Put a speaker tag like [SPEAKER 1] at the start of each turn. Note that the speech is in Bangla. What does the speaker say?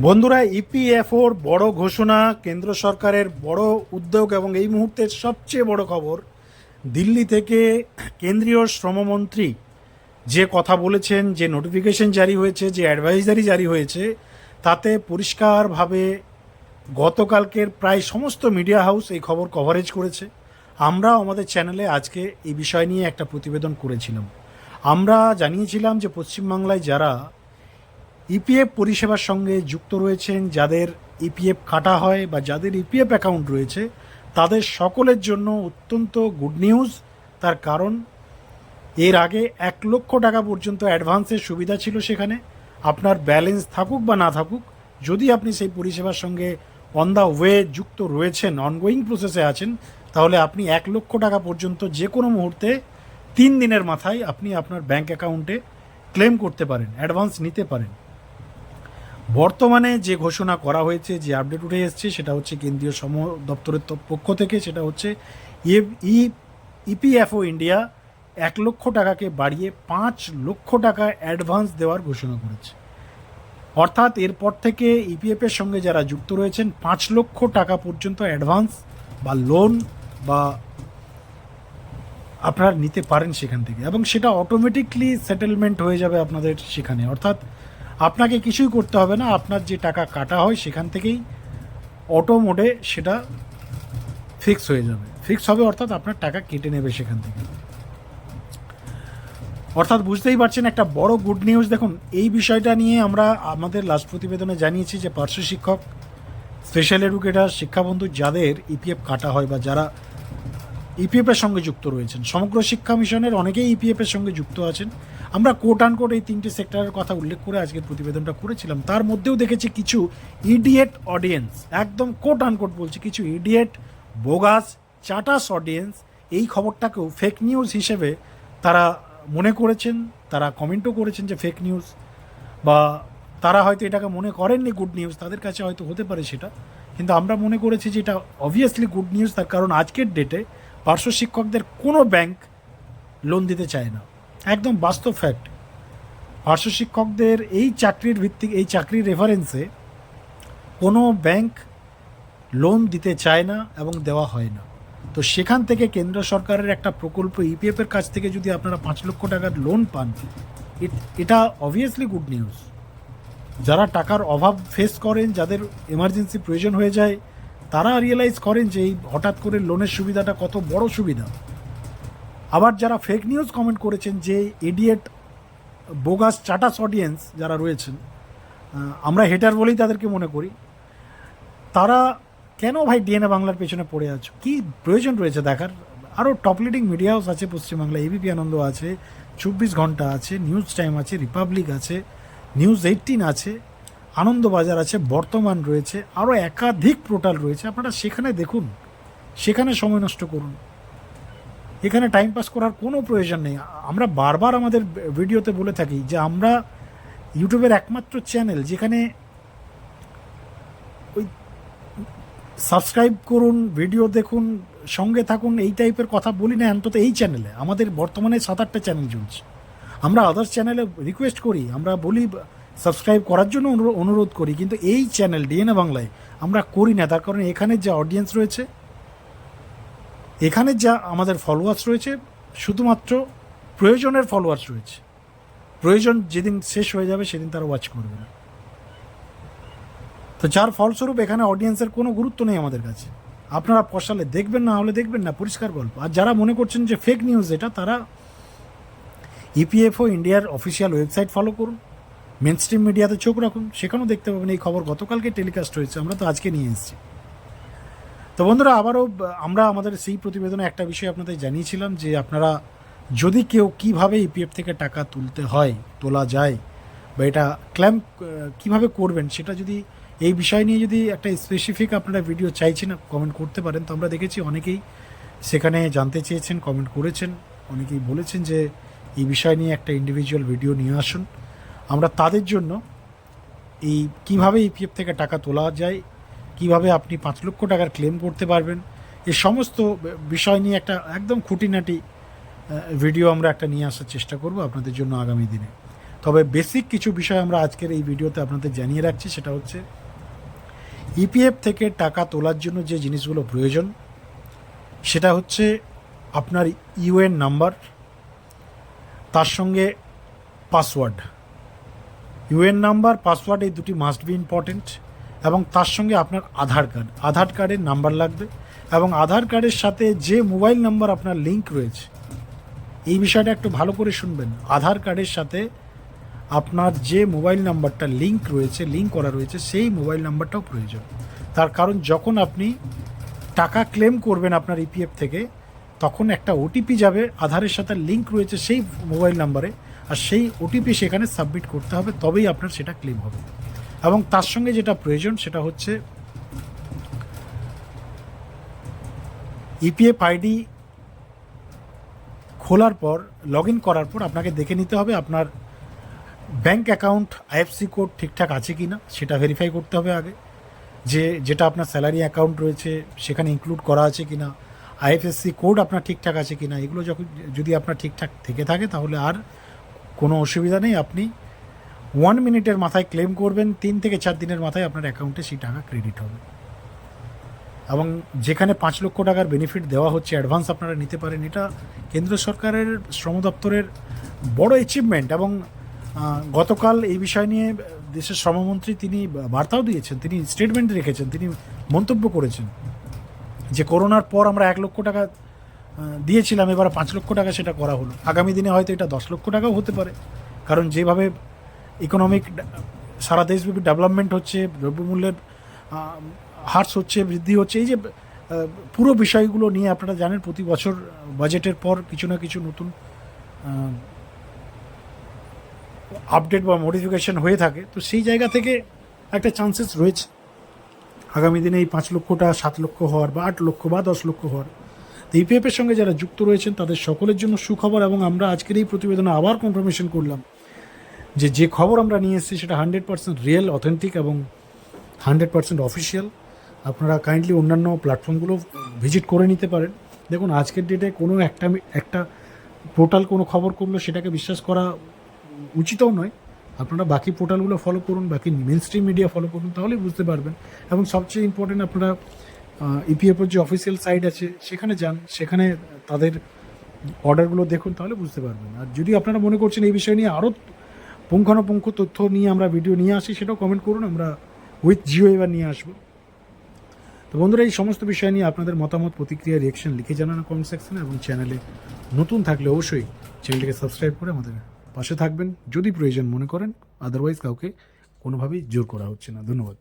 [SPEAKER 1] বন্ধুরা ইপিএফওর বড় ঘোষণা কেন্দ্র সরকারের বড় উদ্যোগ এবং এই মুহূর্তের সবচেয়ে বড় খবর, দিল্লি থেকে কেন্দ্রীয় শ্রমমন্ত্রী যে কথা বলেছেন, যে নোটিফিকেশন জারি হয়েছে, যে অ্যাডভাইজারি জারি হয়েছে, তাতে পরিষ্কারভাবে গতকালকের প্রায় সমস্ত মিডিয়া হাউস এই খবর কভারেজ করেছে। আমরা আমাদের চ্যানেলে আজকে এই বিষয় নিয়ে একটা প্রতিবেদন করেছিলাম। আমরা জানিয়েছিলাম যে পশ্চিমবাংলায় যারা ইপিএফ পরিষেবার সঙ্গে যুক্ত রয়েছেন যাদের ইপিএফ কাটা হয় বা যাদের ইপিএফ অ্যাকাউন্ট রয়েছে, তাদের সকলের জন্য অত্যন্ত গুড নিউজ। তার কারণ, এর আগে এক লক্ষ টাকা পর্যন্ত অ্যাডভান্সের সুবিধা ছিল সেখানে। আপনার ব্যালেন্স থাকুক বা না থাকুক, যদি আপনি সেই পরিষেবার সঙ্গে অন দ্য ওয়ে যুক্ত রয়েছেন অনগোয়িং প্রসেসে আছেন, তাহলে আপনি এক লক্ষ টাকা পর্যন্ত যে কোনো মুহূর্তে তিন দিনের মাথায় আপনি আপনার ব্যাংক অ্যাকাউন্টে ক্লেম করতে পারেন অ্যাডভান্স নিতে পারেন। বর্তমানে যে ঘোষণা করা হয়েছে, যে আপডেট উঠে এসছে, সেটা হচ্ছে কেন্দ্রীয় সম দপ্তরের পক্ষ থেকে, সেটা হচ্ছে ই ইপিএফও ইন্ডিয়া এক লক্ষ টাকাকে বাড়িয়ে পাঁচ লক্ষ টাকা অ্যাডভান্স দেওয়ার ঘোষণা করেছে। অর্থাৎ এরপর থেকে ইপিএফের সঙ্গে যারা যুক্ত রয়েছেন, পাঁচ লক্ষ টাকা পর্যন্ত অ্যাডভান্স বা লোন বা আপনারা নিতে পারেন সেখান থেকে। এবং সেটা অটোমেটিকলি সেটেলমেন্ট হয়ে যাবে আপনাদের সেখানে। অর্থাৎ আপনাকে কিছুই করতে হবে না। আপনার যে টাকা কাটা হয় সেখান থেকেই অটো মোডে সেটা ফিক্স হয়ে যাবে। ফিক্স হবে অর্থাৎ আপনার টাকা কেটে নেবে সেখান থেকে। অর্থাৎ বুঝতেই পারছেন একটা বড় গুড নিউজ দেখুন, এই বিষয়টা নিয়ে আমরা আমাদের লাস্ট প্রতিবেদনে জানিয়েছি যে পার্শ্ব শিক্ষক স্পেশাল এডুকেটার শিক্ষাবন্ধু যাদের ইপিএফ কাটা হয় বা যারা ইপিএফের সঙ্গে যুক্ত রয়েছেন, সমগ্র শিক্ষা মিশনের অনেকেই ইপিএফের সঙ্গে যুক্ত আছেন। আমরা কোট আন কোট এই তিনটি সেক্টরের কথা উল্লেখ করে আজকের প্রতিবেদনটা করেছিলাম। তার মধ্যেও দেখেছি কিছু ইডিয়েট অডিয়েন্স একদম কোট আন কোট বলছি কিছু ইডিয়েট বোগাস চাটাস অডিয়েন্স এই খবরটাকেও ফেক নিউজ হিসেবে তারা মনে করেছেন, তারা কমেন্টও করেছেন যে ফেক নিউজ বা তারা হয়তো এটাকে মনে করেননি গুড নিউজ তাদের কাছে হয়তো হতে পারে সেটা। কিন্তু আমরা মনে করেছি যে এটা অবভিয়াসলি গুড নিউজ তার কারণ আজকের ডেটে পার্শ্ব শিক্ষকদের কোনো ব্যাংক লোন দিতে চায় না। একদম বাস্তব ফ্যাক্ট পার্শ্ব শিক্ষকদের এই চাকরির ভিত্তিক এই চাকরির রেফারেন্সে কোনো ব্যাংক লোন দিতে চায় না এবং দেওয়া হয় না। তো সেখান থেকে কেন্দ্র সরকারের একটা প্রকল্প ইপিএফ এর কাছ থেকে যদি আপনারা পাঁচ লক্ষ টাকার লোন পান এটা অবভিয়াসলি গুড নিউজ যারা টাকার অভাব ফেস করেন, যাদের এমার্জেন্সি প্রয়োজন হয়ে যায়, তারা রিয়েলাইজ করেন যে এই হঠাৎ করে লোনের সুবিধাটা কত বড় সুবিধা। আবার যারা ফেক নিউজ কমেন্ট করেছেন যে এডিয়েট বোগাস চাটাস অডিয়েন্স যারা রয়েছেন আমরা হেটার বলেই তাদেরকে মনে করি, তারা কেন ভাই ডিএনএ বাংলার পেছনে পড়ে আছো? কি প্রয়োজন রয়েছে দেখার? আরও টপ লিডিং মিডিয়া হাউস আছে পশ্চিমবাংলায় এবিপি আনন্দ আছে, চব্বিশ ঘণ্টা আছে নিউজ টাইম আছে রিপাবলিক আছে নিউজ এইটিন আছে, আনন্দবাজার আছে, বর্তমান রয়েছে আরও একাধিক পোর্টাল রয়েছে, আপনারা সেখানে দেখুন, সেখানে সময় নষ্ট করুন। এখানে টাইম পাস করার কোনো প্রয়োজন নেই। আমরা বারবার আমাদের ভিডিওতে বলে থাকি যে আমরা ইউটিউবের একমাত্র চ্যানেল যেখানে ওই সাবস্ক্রাইব করুন ভিডিও দেখুন, সঙ্গে থাকুন, এই টাইপের কথা বলি না, অন্তত এই চ্যানেলে আমাদের বর্তমানে সাত আটটা চ্যানেল চলছে। আমরা আদার্স চ্যানেলে রিকোয়েস্ট করি, আমরা বলি সাবস্ক্রাইব করার জন্য অনুরো- অনুরোধ করি, কিন্তু এই চ্যানেল ডিএনএ বাংলায় আমরা করি না। তার কারণ এখানে যে অডিয়েন্স রয়েছে এখানে যা আমাদের ফলোয়ার্স রয়েছে, শুধুমাত্র প্রয়োজনের ফলোয়ার্স রয়েছে। প্রয়োজন যেদিন শেষ হয়ে যাবে, সেদিন তারা ওয়াচ করবে না। তো যার ফলস্বরূপ এখানে অডিয়েন্সের কোনো গুরুত্ব নেই আমাদের কাছে। আপনারা পশালে দেখবেন, না হলে দেখবেন না, পরিষ্কার গল্প। আর যারা মনে করছেন যে ফেক নিউজ এটা, তারা ইপিএফও ইন্ডিয়ার অফিসিয়াল ওয়েবসাইট ফলো করুন। মেন স্ট্রিম মিডিয়াতে চোখ রাখুন। সেখানেও দেখতে পাবেন এই খবর গতকালকে টেলিকাস্ট হয়েছে। আমরা তো আজকে নিয়ে এসেছি। তো বন্ধুরা, আবারও, আমরা আমাদের সেই প্রতিবেদনে একটা বিষয় আপনাদের জানিয়েছিলাম যে আপনারা যদি কেউ কীভাবে ইপিএফ থেকে টাকা তুলতে হয়, তোলা যায়, বা এটা ক্ল্যাম কীভাবে করবেন, সেটা যদি এই বিষয় নিয়ে যদি একটা স্পেসিফিক আপনারা ভিডিও চাইছেন কমেন্ট করতে পারেন, তো আমরা দেখেছি অনেকেই সেখানে জানতে চেয়েছেন কমেন্ট করেছেন, অনেকেই বলেছেন যে এই বিষয় নিয়ে একটা ইন্ডিভিজুয়াল ভিডিও নিয়ে আসুন। আমরা তাদের জন্য এই কীভাবে ইপিএফ থেকে টাকা তোলা যায় কীভাবে আপনি পাঁচ লক্ষ টাকার ক্লেম করতে পারবেন? এ সমস্ত বিষয় নিয়ে একটা একদম খুঁটিনাটি ভিডিও আমরা একটা নিয়ে আসার চেষ্টা করব আপনাদের জন্য আগামী দিনে। তবে বেসিক কিছু বিষয় আমরা আজকের এই ভিডিওতে আপনাদের জানিয়ে রাখছি, সেটা হচ্ছে ইপিএফ থেকে টাকা তোলার জন্য যে জিনিসগুলো প্রয়োজন, সেটা হচ্ছে আপনার ইউএন নাম্বার তার সঙ্গে পাসওয়ার্ড ইউএন নাম্বার পাসওয়ার্ড এই দুটি মাস্ট বি ইম্পর্টেন্ট এবং তার সঙ্গে আপনার আধার কার্ড। আধার কার্ডের নাম্বার লাগবে এবং আধার কার্ডের সাথে যে মোবাইল নাম্বার আপনার লিঙ্ক রয়েছে, এই বিষয়টা একটু ভালো করে শুনবেন। আধার কার্ডের সাথে আপনার যে মোবাইল নাম্বারটা লিঙ্ক রয়েছে, লিঙ্ক করা রয়েছে, সেই মোবাইল নাম্বারটাও প্রয়োজন। তার কারণ যখন আপনি টাকা ক্লেম করবেন আপনার ইপিএফ থেকে, তখন একটা ওটিপি যাবে, আধারের সাথে লিঙ্ক রয়েছে সেই মোবাইল নাম্বারে, আর সেই ওটিপি সেখানে সাবমিট করতে হবে, তবেই আপনার সেটা ক্লেম হবে। এবং তার সঙ্গে যেটা প্রয়োজন সেটা হচ্ছে ইপিএফ আইডি খোলার পর লগ ইন করার পর আপনাকে দেখে নিতে হবে আপনার ব্যাংক অ্যাকাউন্ট আইএফসি কোড ঠিকঠাক আছে কি না সেটা ভেরিফাই করতে হবে আগে। যে যেটা আপনার স্যালারি অ্যাকাউন্ট রয়েছে, সেখানে ইনক্লুড করা আছে কি না আইএফএসসি কোড আপনার ঠিকঠাক আছে কি না এগুলো যখন, যদি আপনার ঠিকঠাক থেকে থাকে তাহলে আর কোনো অসুবিধা নেই। আপনি ওয়ান মিনিটের মাথায় ক্লেম করবেন, তিন থেকে চার দিনের মাথায় আপনার অ্যাকাউন্টে সেই টাকা ক্রেডিট হবে। এবং যেখানে পাঁচ লক্ষ টাকার বেনিফিট দেওয়া হচ্ছে অ্যাডভান্স আপনারা নিতে পারেন, এটা কেন্দ্র সরকারের শ্রম দপ্তরের বড় অ্যাচিভমেন্ট এবং গতকাল এই বিষয় নিয়ে দেশের শ্রমমন্ত্রী তিনি বার্তাও দিয়েছেন, তিনি স্টেটমেন্ট রেখেছেন, তিনি মন্তব্য করেছেন যে করোনার পর আমরা এক লক্ষ টাকা দিয়েছিলাম, এবার পাঁচ লক্ষ টাকা সেটা করা হলো। আগামী দিনে হয়তো এটা দশ লক্ষ টাকাও হতে পারে। কারণ যেভাবে ইকোনমিক সারা দেশব্যাপী ডেভেলপমেন্ট হচ্ছে, দ্রব্যমূল্যের হ্রাস হচ্ছে, বৃদ্ধি হচ্ছে। এই যে পুরো বিষয়গুলো নিয়ে আপনারা জানেন, প্রতি বছর বাজেটের পর কিছু না কিছু নতুন আপডেট বা মডিফিকেশন হয়ে থাকে। তো সেই জায়গা থেকে একটা চান্সেস রয়েছে। আগামী দিনে এই পাঁচ লক্ষটা সাত লক্ষ হওয়ার বা আট লক্ষ বা দশ লক্ষ হওয়ার। তো ইপিএফের সঙ্গে যারা যুক্ত রয়েছেন, তাদের সকলের জন্য সুখবর এবং আমরা আজকের এই প্রতিবেদনে আবার কনফার্মেশন করলাম। যে যে খবর আমরা নিয়ে এসেছি সেটা হান্ড্রেড পার্সেন্ট রিয়েল, অথেন্টিক এবং হান্ড্রেড পার্সেন্ট অফিসিয়াল আপনারা কাইন্ডলি অন্যান্য প্ল্যাটফর্মগুলো ভিজিট করে নিতে পারেন। দেখুন, আজকের ডেটে কোনো একটা একটা পোর্টাল কোনো খবর করল সেটাকে বিশ্বাস করা উচিতও নয়। আপনারা বাকি পোর্টালগুলো ফলো করুন, বাকি মেন স্ট্রিম মিডিয়া ফলো করুন, তাহলেই বুঝতে পারবেন। এবং সবচেয়ে ইম্পর্টেন্ট আপনারা ইপিএফের যে অফিসিয়াল সাইট আছে, সেখানে যান, সেখানে তাদের অর্ডারগুলো দেখুন, তাহলে বুঝতে পারবেন। আর যদি আপনারা মনে করছেন এই বিষয় নিয়ে আরও পুঙ্খানুপুঙ্খ তথ্য নিয়ে আমরা ভিডিও নিয়ে আসি, সেটাও কমেন্ট করুন, আমরা উইথ জিও এবার নিয়ে আসব। তো বন্ধুরা, এই সমস্ত বিষয় নিয়ে আপনাদের মতামত, প্রতিক্রিয়া রিয়েকশন লিখে জানানো কমেন্ট সেকশনে এবং চ্যানেলে নতুন থাকলে অবশ্যই চ্যানেলটিকে সাবস্ক্রাইব করে আমাদের পাশে থাকবেন। যদি প্রয়োজন মনে করেন আদারওয়াইজ কাউকে কোনোভাবেই জোর করা হচ্ছে না। ধন্যবাদ।